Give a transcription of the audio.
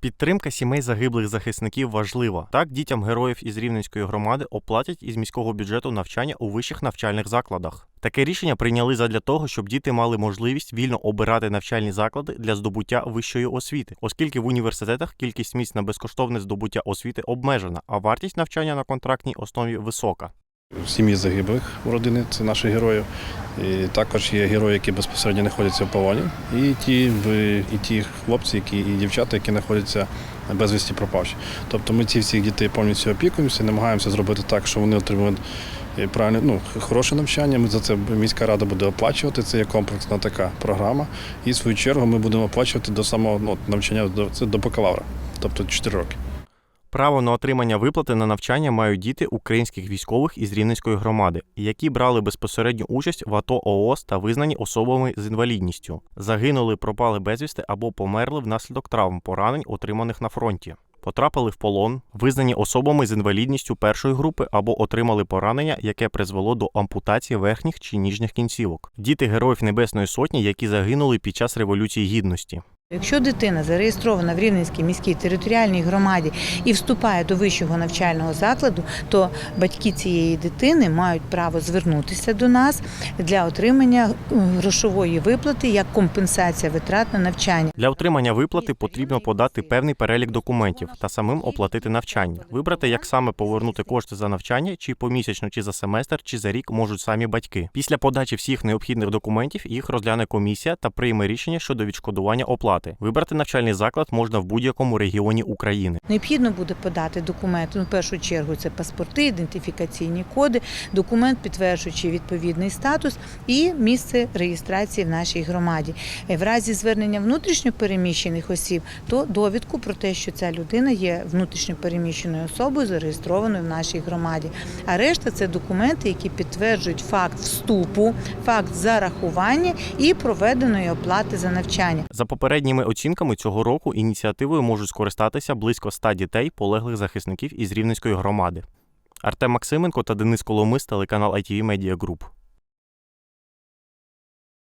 Підтримка сімей загиблих захисників важлива. Так, дітям героїв із Рівненської громади оплатять із міського бюджету навчання у вищих навчальних закладах. Таке рішення прийняли задля того, щоб діти мали можливість вільно обирати навчальні заклади для здобуття вищої освіти, оскільки в університетах кількість місць на безкоштовне здобуття освіти обмежена, а вартість навчання на контрактній основі висока. Сім'ї загиблих у родини це наші герої. І також є герої, які безпосередньо знаходяться в полоні, і ті, і ті хлопці, які, і дівчата, які знаходяться безвісті пропавші. Тобто ми ці всіх дітей повністю опікуємося, намагаємося зробити так, що вони отримують е, правильне, ну, хороше навчання. Ми за це міська рада буде оплачувати. Це є комплексна така програма. І в свою чергу ми будемо оплачувати до самого ну, навчання до, це до бакалавра, тобто 4 роки. Право на отримання виплати на навчання мають діти українських військових із Рівненської громади, які брали безпосередню участь в АТО ООС та визнані особами з інвалідністю, загинули, пропали безвісти або померли внаслідок травм поранень, отриманих на фронті. Потрапили в полон, визнані особами з інвалідністю першої групи або отримали поранення, яке призвело до ампутації верхніх чи ніжніх кінцівок. Діти героїв Небесної Сотні, які загинули під час Революції Гідності. Якщо дитина зареєстрована в Рівненській міській територіальній громаді і вступає до вищого навчального закладу, то батьки цієї дитини мають право звернутися до нас для отримання е, грошової виплати як компенсація витрат на навчання. Для отримання виплати потрібно подати певний перелік документів та самим оплатити навчання. Вибрати, як саме повернути кошти за навчання, чи помісячно, чи за семестр, чи за рік можуть самі батьки. Після подачі всіх необхідних документів їх розгляне комісія та прийме рішення щодо відшкодування оплати. Вибрати навчальний заклад можна в будь-якому регіоні України. Необхідно буде подати документи. Ну, в першу чергу це паспорти, ідентифікаційні коди, документ, підтверджуючи відповідний статус і місце реєстрації в нашій громаді. Е, В разі звернення внутрішньо переміщених осіб, то довідку про те, що ця людина є внутрішньо переміщеною особою, зареєстрованою в нашій громаді. А решта це документи, які підтверджують факт вступу, факт зарахування і проведеної оплати за навчання. За попередніми оцінками цього року ініціативою можуть скористатися близько 100 дітей, полеглих захисників із Рівненської громади. Артем Максименко та Денис Коломис, телеканал ITV Media Group.